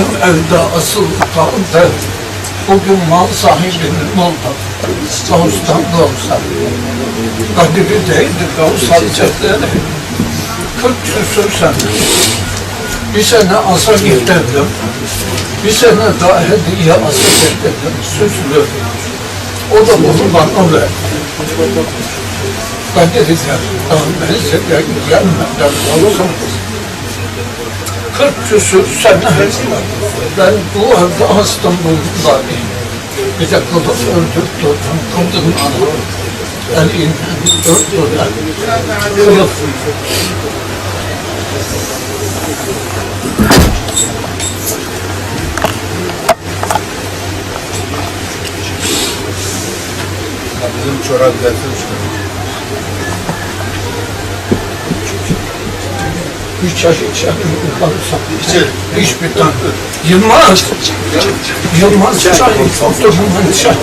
Bizim evde asıl kaldı. Bugün mal sahibinin oldu. Gavus'tan Gavus'a. Kadiri değildi Gavus Hazretleri. 40 küsur sene. Bir sene asa getirdim. Bir sene daha hediye asa getirdim. Süslü. O da bunu bana verdi. Kadir der. Ben size gelmeden olsun. 40 küsur sene ben bu evde hastım bulundayım. Bir de kılıf öldürdüm. Kıldım ana. Elinden öldürdüler. Kılıf. Bizim çorap getirmiş. Bir çay içelim. Ulan İçelim. Hiçbir tane. Yılmaz. Yılmaz çay. Oturumdan çay.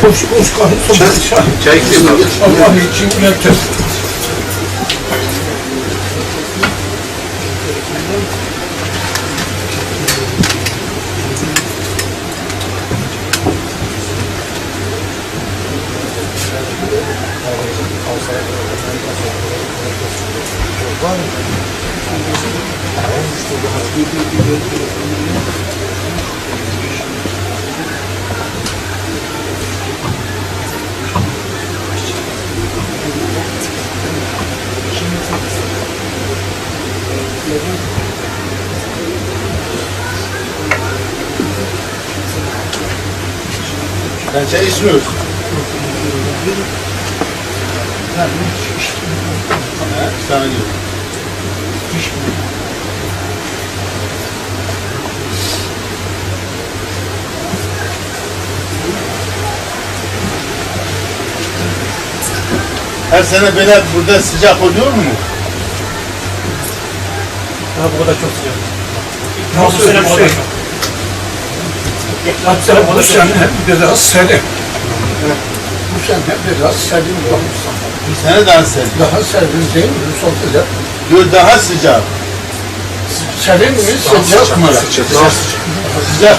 Koş koş karısından çay. Çay kim alır? Allah için getir. Ben çay içmiyorum. Ha, sana diyorum. Her sene böyle burada sıcak oluyor mu? Ha bu kadar çok sıcak. Nasıl Bu sene bu kadar çok. Hatta bu sene biraz serin. Bu sene biraz serin olursa. Bu sene daha serin. Daha serin değil mi? Çok güzel. Diyor daha sıcak. Serin mi? Sıcak mı? Daha sıcak.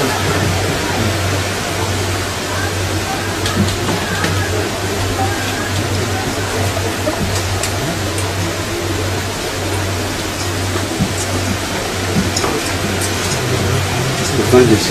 Buradan geç.